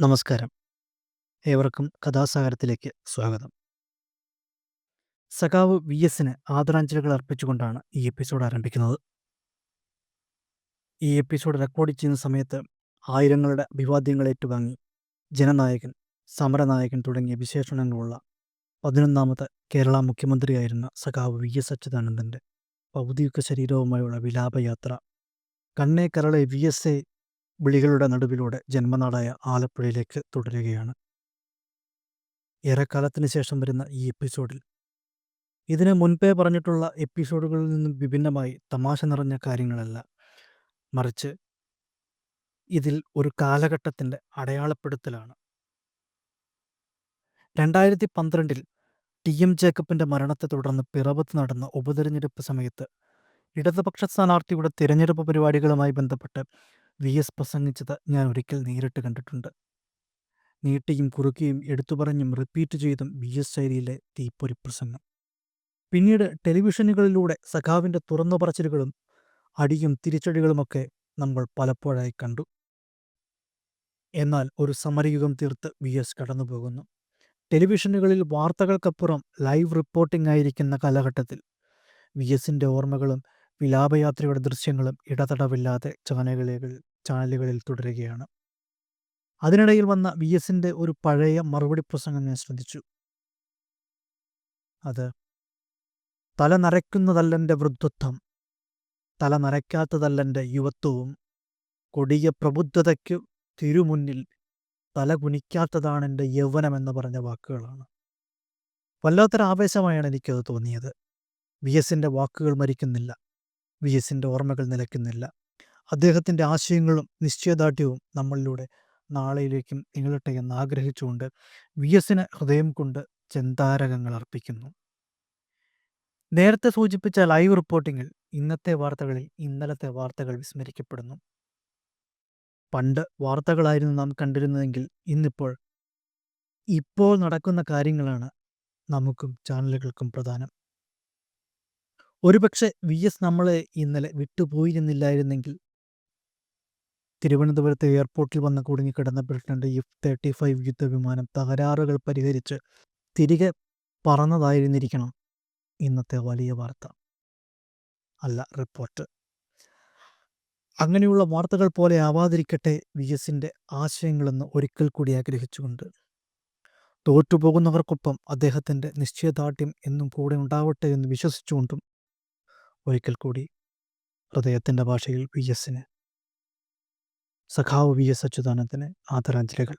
നമസ്കാരം. ഏവർക്കും കഥാസാഗരത്തിലേക്ക് സ്വാഗതം. സഖാവ് വി എസിന് ആദരാഞ്ജലികൾ അർപ്പിച്ചുകൊണ്ടാണ് ഈ എപ്പിസോഡ് ആരംഭിക്കുന്നത്. ഈ എപ്പിസോഡ് റെക്കോർഡ് ചെയ്യുന്ന സമയത്ത് ആയിരങ്ങളുടെ അഭിവാദ്യങ്ങൾ ഏറ്റുവാങ്ങി ജനനായകൻ സമരനായകൻ തുടങ്ങിയ വിശേഷണങ്ങളുള്ള പതിനൊന്നാമത്തെ കേരള മുഖ്യമന്ത്രിയായിരുന്ന സഖാവ് വി എസ് അച്യുതാനന്ദന്റെ ഭൗതിക ശരീരവുമായുള്ള വിലാപയാത്ര കണ്ണേ കരളെ വി എസ് എ വിളികളുടെ നടുവിലൂടെ ജന്മനാടായ ആലപ്പുഴയിലേക്ക് തുടരുകയാണ്. ഏറെക്കാലത്തിന് ശേഷം വരുന്ന ഈ എപ്പിസോഡിൽ ഇതിന് മുൻപേ പറഞ്ഞിട്ടുള്ള എപ്പിസോഡുകളിൽ നിന്നും വിഭിന്നമായി തമാശ നിറഞ്ഞ കാര്യങ്ങളല്ല. മറിച്ച് ഇതിൽ ഒരു കാലഘട്ടത്തിന്റെ അടയാളപ്പെടുത്തലാണ്. രണ്ടായിരത്തി പന്ത്രണ്ടിൽ ടി. എം. ജേക്കബിന്റെ മരണത്തെ തുടർന്ന് പിറവത്ത് നടന്ന ഉപതെരഞ്ഞെടുപ്പ് സമയത്ത് ഇടതുപക്ഷ സ്ഥാനാർത്ഥിയുടെ തിരഞ്ഞെടുപ്പ് പരിപാടികളുമായി ബന്ധപ്പെട്ട് വി എസ് പ്രസംഗിച്ചത് ഞാൻ ഒരിക്കൽ നേരിട്ട് കണ്ടിട്ടുണ്ട്. നീട്ടിയും കുറുക്കിയും എടുത്തുപറഞ്ഞും റിപ്പീറ്റ് ചെയ്തും വി എസ് ശൈലിയിലെ തീപ്പൊരി പ്രസംഗം. പിന്നീട് ടെലിവിഷനുകളിലൂടെ സഖാവിന്റെ തുറന്നു പറച്ചിലുകളും അടിയും തിരിച്ചടികളുമൊക്കെ നമ്മൾ പലപ്പോഴായി കണ്ടു. എന്നാൽ ഒരു സമരയുഗം തീർത്ത് വി എസ് കടന്നുപോകുന്നു. ടെലിവിഷനുകളിൽ വാർത്തകൾക്കപ്പുറം ലൈവ് റിപ്പോർട്ടിംഗ് ആയിരിക്കുന്ന കാലഘട്ടത്തിൽ വി എസിന്റെ ഓർമ്മകളും വിലാപയാത്രയുടെ ദൃശ്യങ്ങളും ഇടതടവില്ലാതെ ചാനലുകളിൽ ചാനലുകളിൽ തുടരുകയാണ്. അതിനിടയിൽ വന്ന വി എസിന്റെ ഒരു പഴയ മറുപടി പ്രസംഗം ഞാൻ ശ്രദ്ധിച്ചു. അത് തല നരയ്ക്കുന്നതല്ലെന്റെ വൃദ്ധത്വം തല നരയ്ക്കാത്തതല്ലെന്റെ യുവത്വവും കൊടിയ പ്രബുദ്ധതയ്ക്കു തിരുമുന്നിൽ തല കുനിക്കാത്തതാണ് എന്റെ യൗവനം എന്ന് പറഞ്ഞ വാക്കുകളാണ്. വല്ലാത്തൊരു ആവേശമായാണ് എനിക്കത് തോന്നിയത്. വി എസിന്റെ വാക്കുകൾ മരിക്കുന്നില്ല. വി എസിന്റെ ഓർമ്മകൾ നിലയ്ക്കുന്നില്ല. അദ്ദേഹത്തിന്റെ ആശയങ്ങളും നിശ്ചയദാർഢ്യവും നമ്മളിലൂടെ നാളെയിലേക്കും നിങ്ങളട്ടെ എന്ന് ആഗ്രഹിച്ചുകൊണ്ട് വി എസിന് ഹൃദയം കൊണ്ട് ചെന്താരകങ്ങൾ അർപ്പിക്കുന്നു. നേരത്തെ സൂചിപ്പിച്ച ലൈവ് റിപ്പോർട്ടിങ്ങിൽ ഇന്നത്തെ വാർത്തകളിൽ ഇന്നലത്തെ വാർത്തകൾ വിസ്മരിക്കപ്പെടുന്നു. പണ്ട് വാർത്തകളായിരുന്നു നാം കണ്ടിരുന്നതെങ്കിൽ ഇന്നിപ്പോൾ ഇപ്പോൾ നടക്കുന്ന കാര്യങ്ങളാണ് നമുക്കും ചാനലുകൾക്കും പ്രധാനം. ഒരുപക്ഷെ വി എസ് നമ്മളെ ഇന്നലെ വിട്ടുപോയിരുന്നില്ലായിരുന്നെങ്കിൽ തിരുവനന്തപുരത്ത് എയർപോർട്ടിൽ വന്ന് കുടുങ്ങിക്കിടന്ന ബ്രിട്ടന്റെ എഫ് തേർട്ടി ഫൈവ് യുദ്ധവിമാനം തകരാറുകൾ പരിഹരിച്ച് തിരികെ പറന്നതായിരുന്നിരിക്കണം ഇന്നത്തെ വലിയ വാർത്ത. അല്ല റിപ്പോർട്ട്. അങ്ങനെയുള്ള വാർത്തകൾ പോലെ ആവാതിരിക്കട്ടെ വി എസിന്റെ ആശയങ്ങളെന്ന് ഒരിക്കൽ കൂടി ആഗ്രഹിച്ചുകൊണ്ട്. തോറ്റുപോകുന്നവർക്കൊപ്പം അദ്ദേഹത്തിന്റെ നിശ്ചയദാർഢ്യം എന്നും കൂടെ ഉണ്ടാവട്ടെ എന്ന് വിശ്വസിച്ചുകൊണ്ടും ഒരിക്കൽ കൂടി ഹൃദയത്തിന്റെ ഭാഷയിൽ വി എസിന് സഖാവ് വി എസ് അച്യുതാനന്ദന് ആദരാഞ്ജലികൾ.